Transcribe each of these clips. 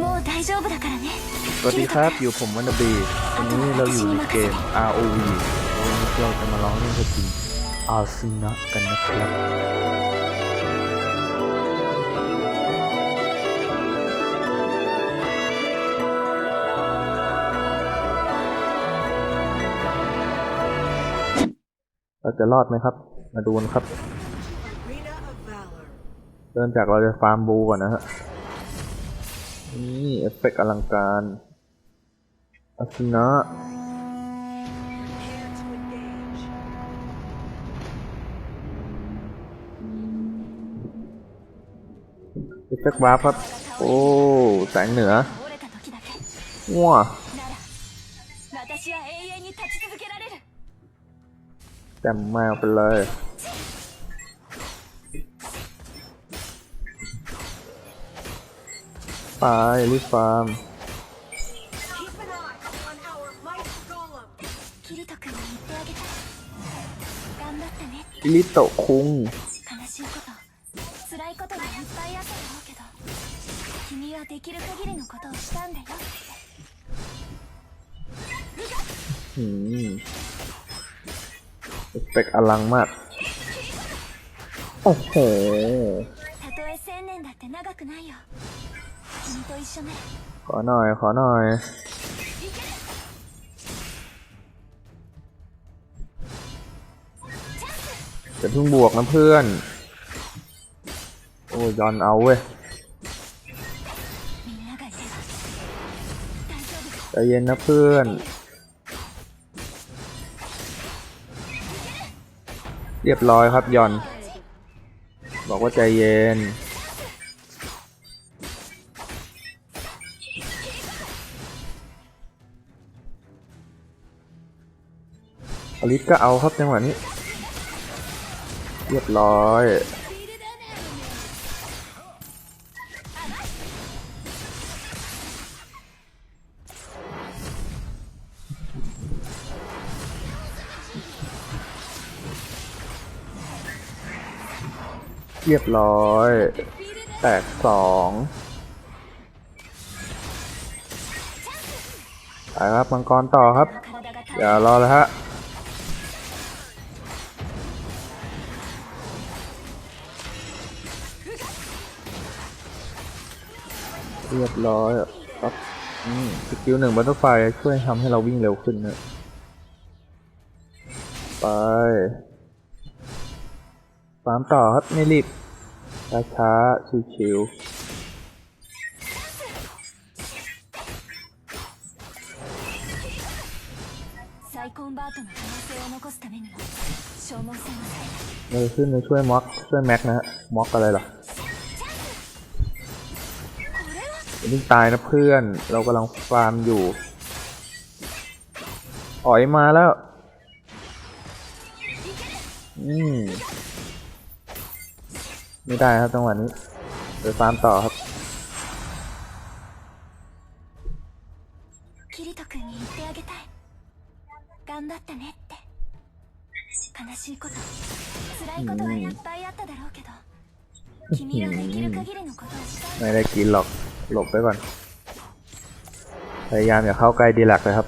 もう大丈夫だからね สวัสดีครับ อยู่ผมวันดบีวันนี้เราอยู่ในเกม ROV วันนี้เราจะมาร้องเล่นกับทีมอาซึนะกันนะครับ เราจะรอดไหมครับ มาดูกันครับ Arena of Valor. เริ่มจากเราจะฟาร์มบูก่อนนะฮะ นี่เอฟเฟกอลังการอาคินะเอฟเฟกวาร์ปครับ โอ้ แสงเหนือว้าจำมาไปเลย ไปรีฟาร์มอิริโตคุงอืมเปกอลังมาก โอ้โห ขอหน่อย ขอหน่อย จะเพิ่งบวกนะเพื่อน โอ้ยอนเอาเว้ยใจเย็นนะเพื่อนเรียบร้อยครับยอน บอกว่าใจเย็น อลิสก็เอาครับจังหวะนี้ เรียบร้อย เรียบร้อย แตกสองไปครับมังกรต่อครับ อย่ารอเลยฮะ เรียบร้อยครับสกิลหนึ่งบัตเตอร์ไฟช่วยทำให้เราวิ่งเร็วขึ้นนะไปฟามต่อครับไม่รีบช้าช้าชิวเลยขึ้นไปช่วยม็อกช่วยแม็กนะฮะม็อกอะไรหรอ พิ่งตายนะเพื่อน เรากำลังฟาร์มอยู่ อ๋อยมาแล้ว อืม ไม่ได้ครับจังหวะนี้ไปฟาร์มต่อครับ キリト君に言ってあげたい頑張ったねって悲しいこと辛いことがいっぱいあっただろうけど君はできる限りのことをしたんだ ไม่ได้กินหรอก หลบไปก่อน พยายามอย่าเข้าใกล้ดีหลักเลยครับ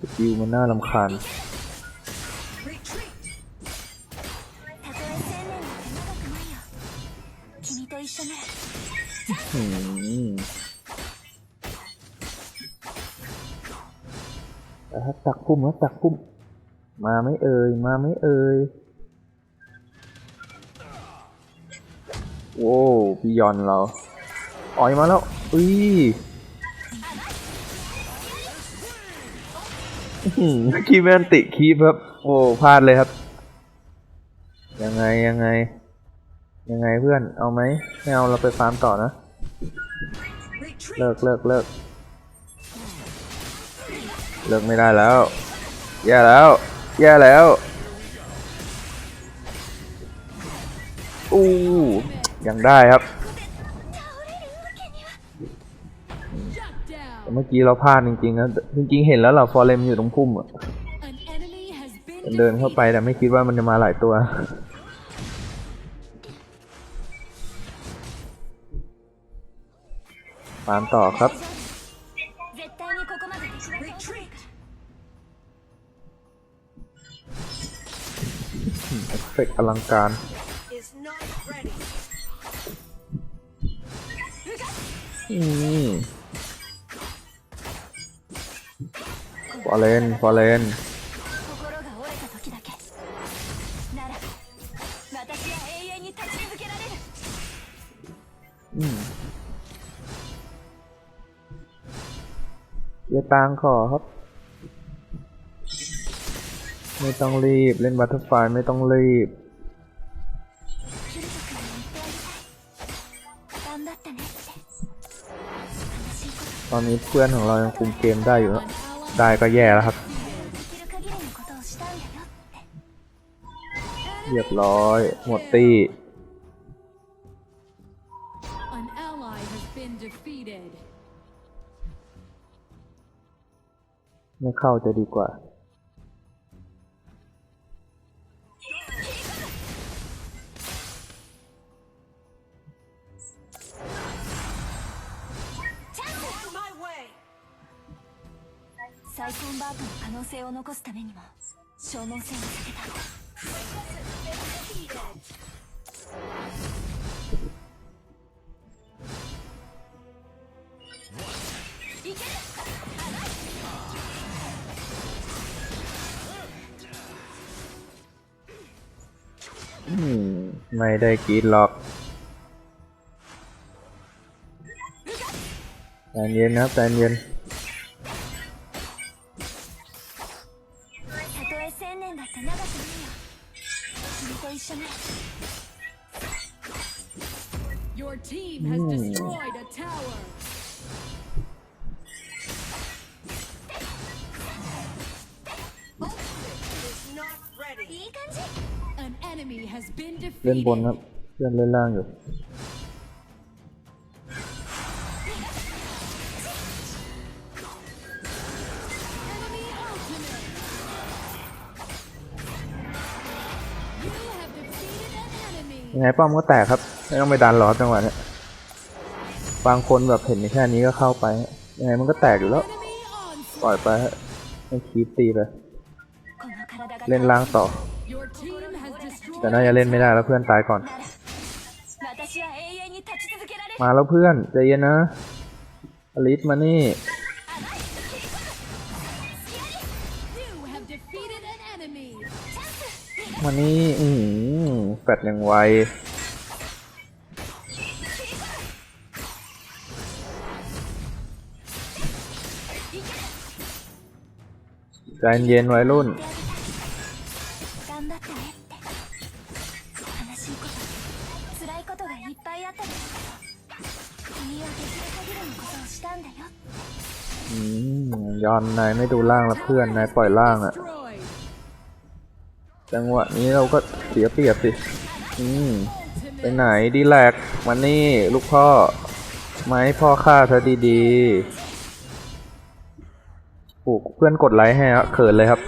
สกิลมันน่าลำคาญอืมตักพุ่มแล้วตักพุ่ม มาไม่เอ่ย มาไม่เอ่ย โว้วพี่ยอนเราอ่อยมาแล้วอุ้ยคีแมนติคีครับ โอ้พลาดเลยครับ ยังไงยังไง ยังไงเพื่อนเอาไหมไม่เอาเราไปฟาร์มต่อนะ เลิกเลิกเลิกเลิกไม่ได้แล้ว แย่แล้ว แย่แล้วอู้ ยังได้ครับเมื่อกี้เราพลาดจริงๆนะจริงๆเห็นแล้วเราฟอร์เรมอยู่ตรงพุ่มอะเดินเข้าไปแต่ไม่คิดว่ามันจะมาหลายตัวตามต่อครับเอฟเฟกอลังการ ฟอเลนฟอเลนอย่าตางขอครับ ไม่ต้องรีบ เล่นบัตเตอร์ไฟไม่ต้องรีบ ตอนนี้เพื่อนของเรายังคุมเกมได้อยู่นะได้ก็แย่แล้วครับ เรียบร้อย หมดตีไม่เข้าจะดีกว่า ไม่ได้กรีดหรอกใจเย็นนะครับใจเย็น เล่นบนครับเพื่อนเล่นล่างอยู่ยังไงป้อมก็แตกครับไม่ต้องไปดันหรอคจังหวะเนี้ยบางคนแบบเห็นแค่นี้ก็เข้าไปยังไงมันก็แตกอยู่แล้วปล่อยไปฮะให้คีปตีไป เล่นล่างต่อ แต่น่าจะเล่นไม่ได้แล้วเพื่อนตายก่อน มาแล้วเพื่อนใจเย็นนะอลิสมานี่มานี่อืมแฟดยังไวใจเย็นไว้รุ่น ยอนนายไม่ดูล่างแล้วเพื่อนนายปล่อยล่างอะจังหวะนี้เราก็เสียเปรียบสิอืมไปไหนดีแลกมานี่ลูกพ่อไห้พ่อฆ่าเธอดีๆโอ้เพื่อนกดไลค์ให้ฮะเขินเลยครับ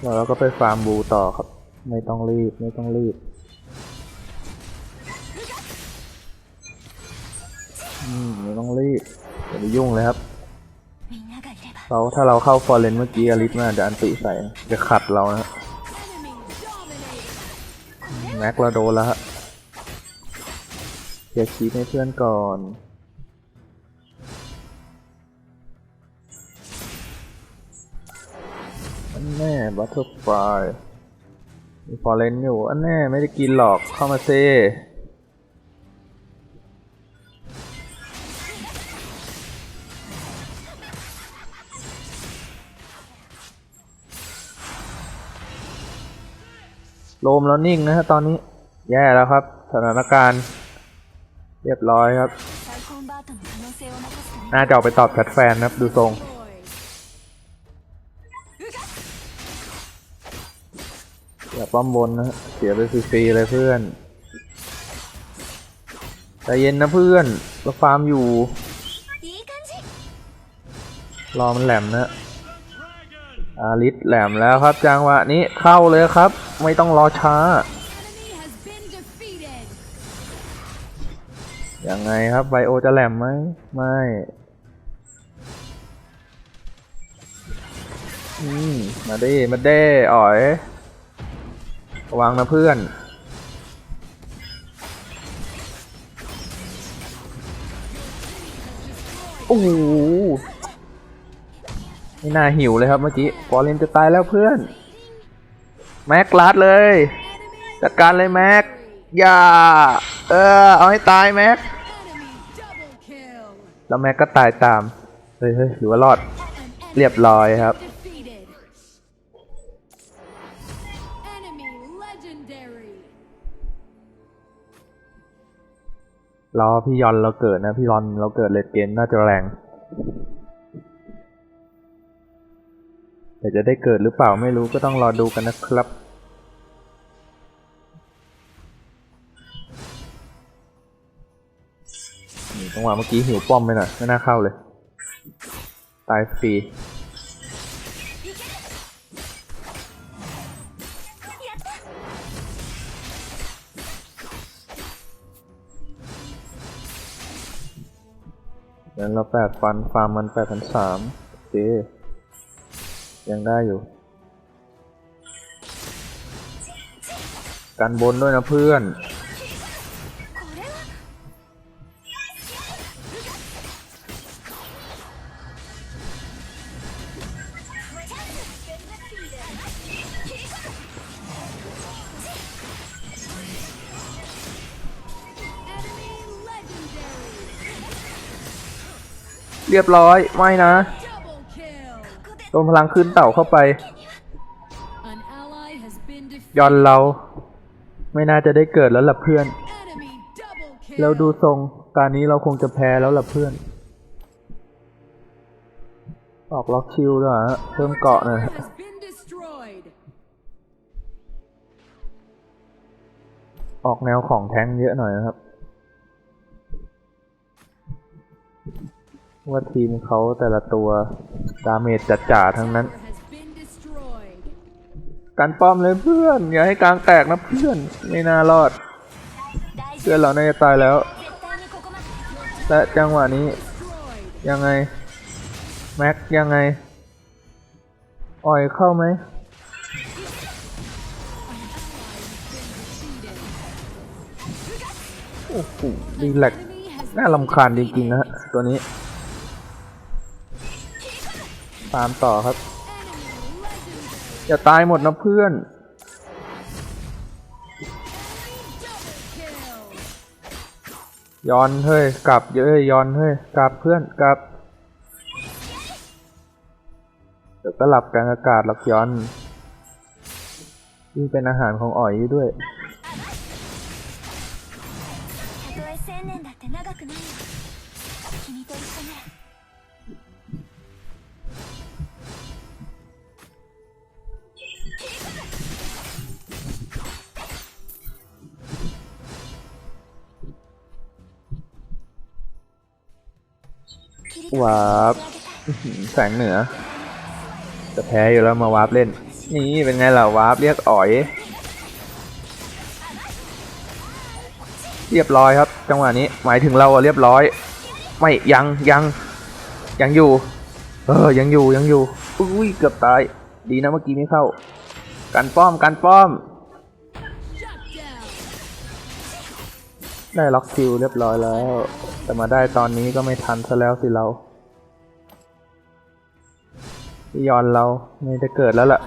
แล้วเราก็ไปฟาร์มบูต่อครับ ไม่ต้องรีบไม่ต้องรีบ ต้องรีบอย่าไปยุ่งเลยครับเราถ้าเราเข้าฟอร์เรนเมื่อกี้อลิสมาจะอันติใส่จะขัดเรานะแม็กเราโดนแล้วฮะเดี๋ยวคีให้เพื่อนก่อนอันแน่บัตเตอร์ไฟมีฟอร์เรนอยู่อันแน่ไม่ได้กินหรอกเข้ามาเซ โลมแล้วนิ่งนะฮะตอนนี้แย่แล้วครับ สถานการณ์ เรียบร้อยครับ น่าจะเอาไปตอบแชทแฟนนะครับ ดูทรงอย่าป้อมบนนะเสียไปฟรีๆเลยเพื่อนใจเย็นนะเพื่อนเราฟาร์มอยู่ รอมันแหลมนะอาลิสแหลมแล้วครับจังหวะนี้เข้าเลยครับ ไม่ต้องรอช้า ยังไงครับไบโอจะแหลมไหม ไม่มาดิมาเด้อ๋อยระวังนะเพื่อน โอ้โหไม่น่าหิวเลยครับเมื่อกี้ฟอร์เรนจะตายแล้วเพื่อน แม็กลัดเลยจัดการเลยแม็กอย่าเออเอาให้ตายแม็กแล้วแม็กก็ตายตามเฮ้ยเฮ้ยหรือว่ารอดเรียบร้อยครับ รอพี่ยอนเราเกิดนะ พี่ยอนเราเกิดเลดเกมน่าจะแรง แต่จะได้เกิดหรือเปล่าไม่รู้ก็ต้องรอดูกันนะครับนี่จังหวะเมื่อกี้หิวป้อมไปหน่อยไม่น่าเข้าเลย ตายฟรีงั้นเราแปดฟันฟาร์มมันแปดพันสามโอเค ยังได้อยู่ กันบนด้วยนะเพื่อน เรียบร้อย ไม่นะ โดนพลังขึ้นเต่าเข้าไป An ally has been ยอน defeated. เรา ไม่น่าจะได้เกิดแล้วล่ะเพื่อน Enemy double kill. แล้วดูทรงตอนนี้เราคงจะแพ้แล้วล่ะเพื่อน ออกล็อกคิวด้วยฮะเพิ่มเกาะหน่อย has been destroyed. ออกแนวของแท้งเยอะหน่อยนะครับ ว่าทีมเขาแต่ละตัว ดาเมจจัดจ่าทั้งนั้น การป้อมเลยเพื่อน อย่าให้กลางแตกนะเพื่อน ไม่น่ารอด เพื่อนเราน่าจะตายแล้ว และจังหวะนี้ ยังไง แม็กยังไง อ่อยเข้าไหมโอ้โหดีแหลกน่าลำคาญจริงๆนะฮะตัวนี้ ตามต่อครับ อย่าตายหมดนะเพื่อน Double kill. ยอนเฮ้ย กลับเยอะย้อนเฮ้ย กลับเพื่อนกลับ เดี๋ยวก็หลับกลางอากาศหลักยอนนี่เป็นอาหารของอ่อยด้วย วาร์ปแสงเหนือ จะแพ้อยู่แล้วมาวาร์ปเล่น นี่เป็นไงล่ะวาร์ปเรียกอ๋อย เรียบร้อยครับ จังหวะนี้หมายถึงเราอะเรียบร้อย ไม่ยังยังยังอยู่ เออยังอยู่ยังอยู่อุ้ยเกือบตาย ดีนะเมื่อกี้ไม่เข้า กันป้อมกันป้อม ได้ล็อกคิวเรียบร้อยแล้ว แต่มาได้ตอนนี้ก็ไม่ทันซะแล้วสิเราพี่ยอนเราไม่ได้เกิดแล้วล่ะ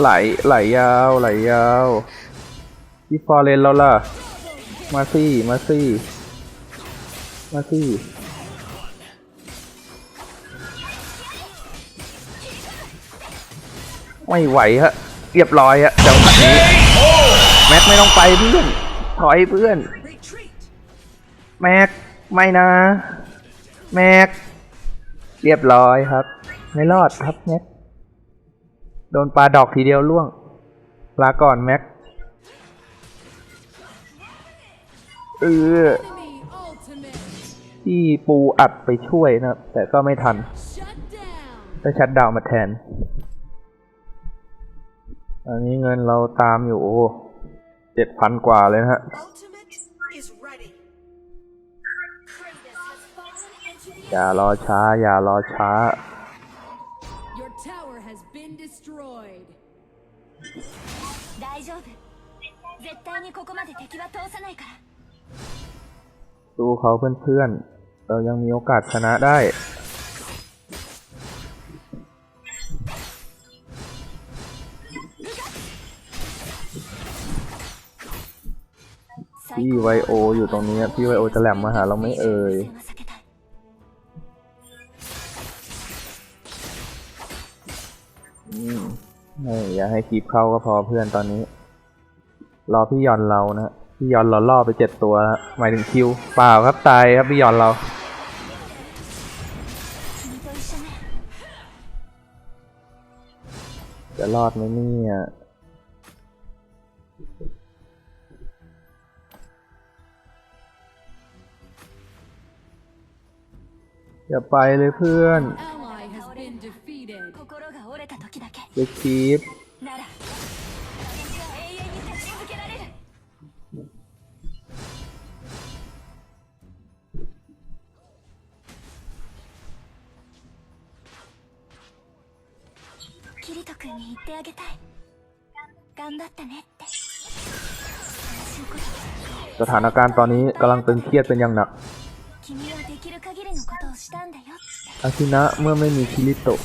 ไหลไหลยาวไหลยาวพี่ฟอร์เรนเราล่ะ มาซี่มาซี่มาซี่ไม่ไหวฮะเรียบร้อยฮะจังหวะนี้แม็กไม่ต้องไปเพื่อนถอยเพื่อนแม็กไม่นะ แม็กเรียบร้อยครับ ไม่รอดครับแม็กโดนปลาดอกทีเดียวล่วงลาก่อนแม็ก เออ Enemy ultimate. ที่ปูอัดไปช่วยนะครับ แต่ก็ไม่ทัน Shut down. ได้ชัดดาวน์มาแทน อันนี้เงินเราตามอยู่เจ็ดพันกว่าเลยนะฮะ Ultimate is ready. Kratos has fallen into the อย่ารอช้า อย่ารอช้า Your tower has been destroyed. 大丈夫絶対にここまで敵は通さないから ดูเขาเพื่อนๆ เรายังมีโอกาสชนะได้ พี่ไวโออยู่ตรงนี้ พี่ไวโอจะแหลมมาหาเราไม่เอ่ยอย่าให้คลิปเข้าก็พอเพื่อนตอนนี้ รอพี่ยอนเรานะ พี่ยอนเราล่อไปเจ็ดตัวหมายถึงคิวเปล่าครับตายครับพี่ยอนเรา จะรอดไหมเนี่ยอย่าไปเลยเพื่อนเด็กคีฟ キリト君に言ってあげたい頑張ったねってสถานการณ์ตอนนี้กำลังตึงเครียดเป็นอย่างหนักอาคินะเมื่อไม่มีคิริโตะ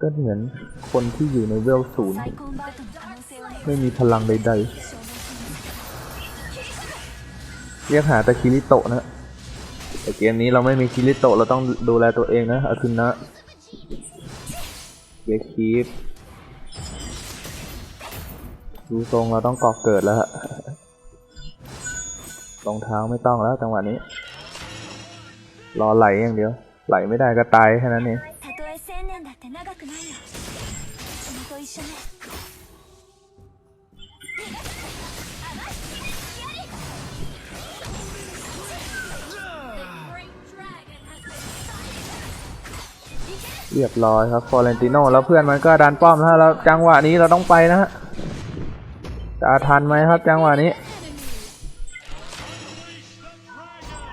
ก็เหมือนคนที่อยู่ในเวลศูนย์ไม่มีพลังใดๆ เรียกหาแต่คิริโตะนะแต่เกมนี้เราไม่มีคิริโตะเราต้องดูแลตัวเองนะอาคินะ เกียร์คีฟดูทรงเราต้องก่อเกิดแล้วฮะรองเท้าไม่ต้องแล้วจังหวะนี้ รอไหลอย่างเดียว ไหลไม่ได้ก็ตายแค่นั้นเอง เรียบร้อยครับฟอเรนติโนแล้วเพื่อนมันก็ดันป้อมแล้วแล้วจังหวะนี้เราต้องไปนะฮะจะทันไหมครับจังหวะนี้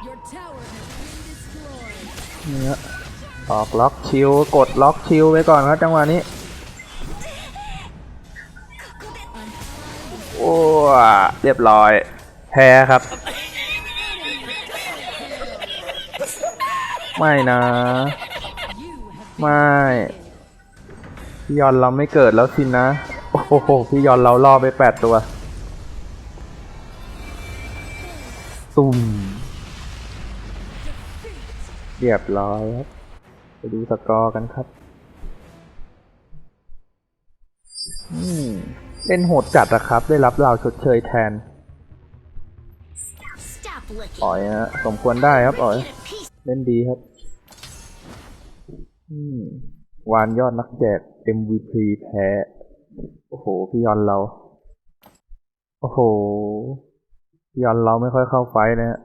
Your tower has been destroyed. นี่ฮะออกล็อกชิลกดล็อกชิลไว้ก่อนครับจังหวะนี้ โอ้เรียบร้อย แพ้ครับ ไม่นะ You have ไม่พี่ยอนเราไม่เกิดแล้วสินะ โอ้โห พี่ยอนเราล่อไปแปดตัว ตุ่ม เรียบร้อยครับ ไปดูสกอร์กันครับอืมเล่นโหดจัดอะครับ ได้รับราวชดเชยแทน Stop licking. อ๋อยฮะสมควรได้ครับอ๋อย Get a piece. เล่นดีครับอืม วานยอดนักแจก MVP แพ้ โอ้โห พี่ยอนเรา โอ้โห พี่ยอนเราไม่ค่อยเข้าไฟนะฮะ